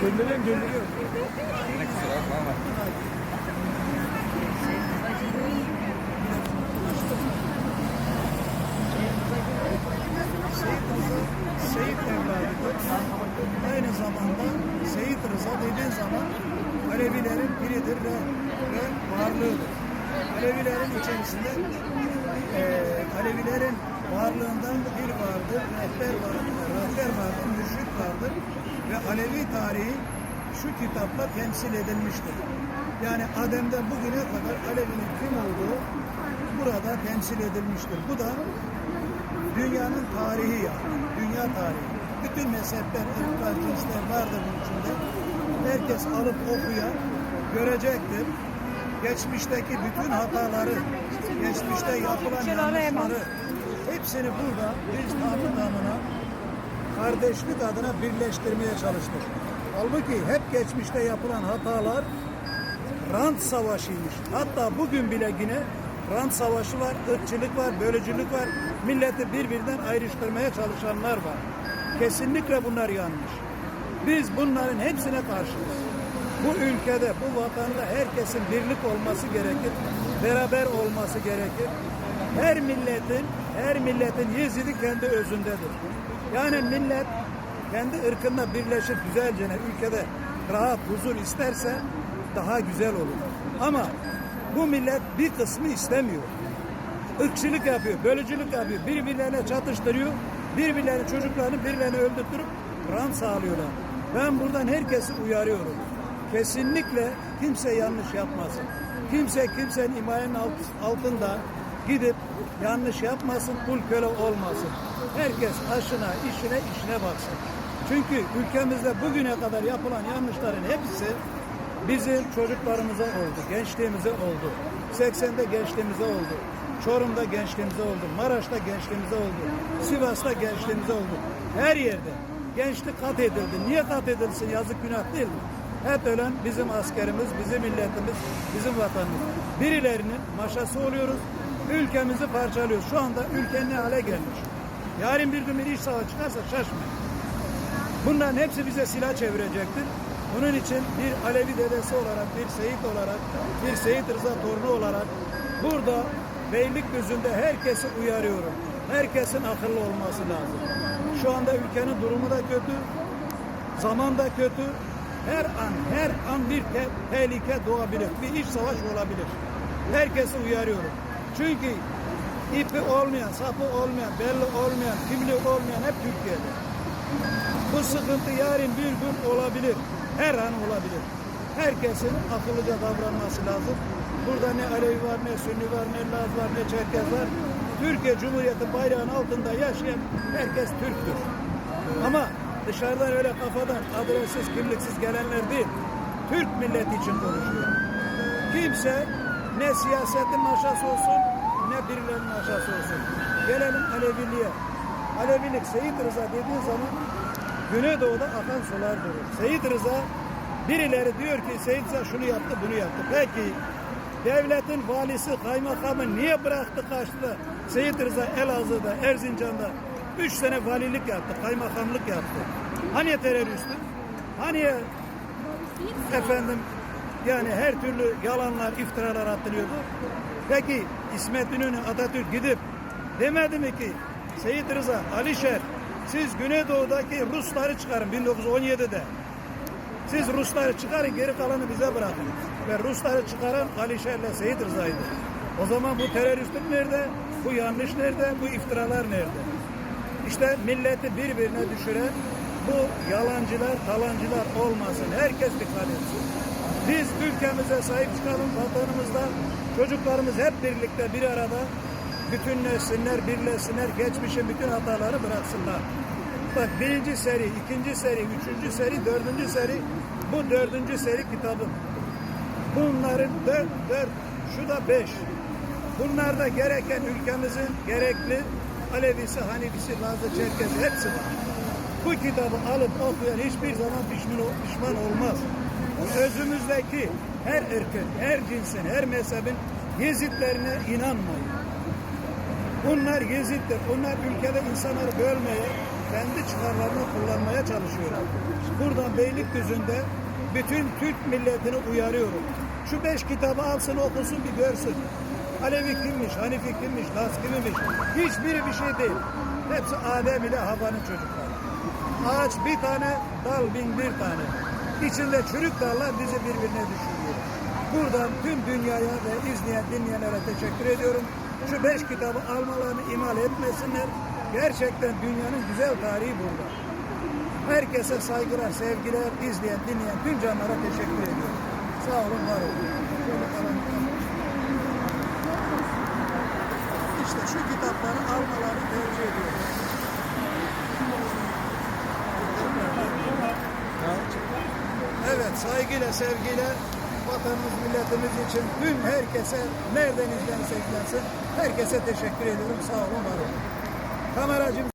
Gönderiyorum gönderiyorum. Ne kusura bakma ama. Seyit evladıdır. Aynı zamanda Seyit Rıza dediğin zaman Alevilerin biridir ve, ve varlığıdır. Alevilerin içerisinde eee Alevilerin varlığından bir vardır, rehber vardır, rehber vardır, mürşit vardır ve Alevi tarihi şu kitapla temsil edilmiştir. Yani Adem'den bugüne kadar Alevi'nin kim olduğu burada temsil edilmiştir. Bu da dünyanın tarihi yani. Dünya tarihi. Bütün mezhepler, ırklar, cinsler vardır bunun içinde. Herkes alıp okuyan görecektir. Geçmişteki bütün hataları, geçmişte yapılan yanlışları hepsini burada biz tamı tamına kardeşlik adına birleştirmeye çalıştık. Halbuki hep geçmişte yapılan hatalar rant savaşıymış. Hatta bugün bile yine rant savaşı var, ırkçılık var, bölücülük var. Milleti birbirinden ayrıştırmaya çalışanlar var. Kesinlikle bunlar yanlış. Biz bunların hepsine karşıyız. Bu ülkede, bu vatanda herkesin birlik olması gerekir. Beraber olması gerekir. Her milletin, her milletin yezidi kendi özündedir. Yani millet kendi ırkında birleşip güzelce ülkede rahat, huzur isterse daha güzel olur. Ama bu millet bir kısmı istemiyor. Irkçılık yapıyor, bölücülük yapıyor, birbirlerine çatıştırıyor, birbirlerinin çocuklarını birilerine öldürtürüp rant sağlıyorlar. Ben buradan herkesi uyarıyorum. Kesinlikle kimse yanlış yapmasın. Kimse kimsenin himayenin alt- altında gidip yanlış yapmasın, kul köle olmasın. Herkes aşına, işine, işine baksın. Çünkü ülkemizde bugüne kadar yapılan yanlışların hepsi bizim çocuklarımıza oldu, gençliğimize oldu. 80'de gençliğimize oldu. Çorum'da gençliğimize oldu. Maraş'ta gençliğimize oldu. Sivas'ta gençliğimize oldu. Her yerde gençlik kat edildi. Niye kat edilsin? Yazık günah değil mi? Hep ölen bizim askerimiz, bizim milletimiz, bizim vatanımız. Birilerinin maşası oluyoruz. Ülkemizi parçalıyoruz. Şu anda ülke ne hale gelmiş. Yarın bir gün bir iş savaşı çıkarsa şaşmayın. Bunların hepsi bize silah çevirecektir. Bunun için bir Alevi dedesi olarak, bir Seyit olarak, bir Seyit Rıza torunu olarak burada Beylikdüzü'nde herkesi uyarıyorum. Herkesin akıllı olması lazım. Şu anda ülkenin durumu da kötü, zaman da kötü. Her an, her an bir te- tehlike doğabilir. Bir iç savaş olabilir. Herkesi uyarıyorum. Çünkü ipi olmayan, sapı olmayan, belli olmayan, kimliği olmayan hep Türkiye'de. Bu sıkıntı yarın bir gün olabilir. Her an olabilir. Herkesin akıllıca davranması lazım. Burada ne Alevi var, ne Sünni var, ne Laz var, ne Çerkez var. Türkiye Cumhuriyeti bayrağının altında yaşayan herkes Türktür. Ama dışarıdan öyle kafadan adressiz, kimliksiz gelenler değil. Türk milleti için konuşuyor. Kimse ne siyasetin maşası olsun, ne birilerinin maşası olsun. Gelelim Aleviliğe. Alevilik Seyit Rıza dediği zaman Güneydoğu'da akan sular durur. Seyit Rıza birileri diyor ki Seyit Rıza şunu yaptı bunu yaptı. Peki devletin valisi kaymakamı niye bıraktı kaçtı? Seyit Rıza Elazığ'da Erzincan'da 3 sene valilik yaptı, kaymakamlık yaptı. Hani teröristti? Hani efendim yani her türlü yalanlar, iftiralar atılıyordu. Peki İsmet İnönü Atatürk gidip demedi mi ki Seyit Rıza, Alişer siz Güneydoğu'daki Rusları çıkarın 1917'de. Siz Rusları çıkarın geri kalanı bize bırakın. Ve Rusları çıkaran Alişer'le Seyit Rıza'ydı. O zaman bu teröristlik nerede? Bu yanlış nerede? Bu iftiralar nerede? İşte milleti birbirine düşüren bu yalancılar, talancılar olmasın. Herkes dikkat etsin. Biz ülkemize sahip çıkalım, vatanımızda çocuklarımız hep birlikte bir arada bütünleşsinler, birleşsinler, geçmişin bütün hataları bıraksınlar. Bak birinci seri, ikinci seri, üçüncü seri, dördüncü seri, bu dördüncü seri kitabım. Bunların dört, dört, şu da beş. Bunlarda gereken ülkemizin gerekli Alevisi, Hanifisi, Lazı, Çerkezi hepsi var. Bu kitabı alıp okuyan hiçbir zaman pişman, pişman olmaz. Özümüzdeki her ırkın, her cinsin, her mezhebin Yezidlerine inanmayın. Bunlar Yezid'dir. Bunlar ülkede insanları bölmeye, kendi çıkarlarını kullanmaya çalışıyorlar. Buradan Beylikdüzü'nde bütün Türk milletini uyarıyorum. Şu beş kitabı alsın okusun bir görsün. Alevi kimmiş, Hanifi kimmiş, Nas kimmiş. Hiçbiri bir şey değil. Hepsi Adem ile Havva'nın çocukları. Ağaç bir tane, dal bin bir tane. İçinde çürük dallar bizi birbirine düşürüyor. Buradan tüm dünyaya ve izleyen, dinleyenlere teşekkür ediyorum. Şu beş kitabı almalarını imal etmesinler. Gerçekten dünyanın güzel tarihi burada. Herkese saygılar, sevgiler, izleyen, dinleyen tüm canlara teşekkür ediyorum. Sağ olun, var olun. İşte şu kitapları almalarını tercih ediyorum. Saygıyla, sevgiyle vatanımız, milletimiz için tüm herkese, nereden izlense herkese teşekkür ediyorum. Sağ olun, var olun. Kameracım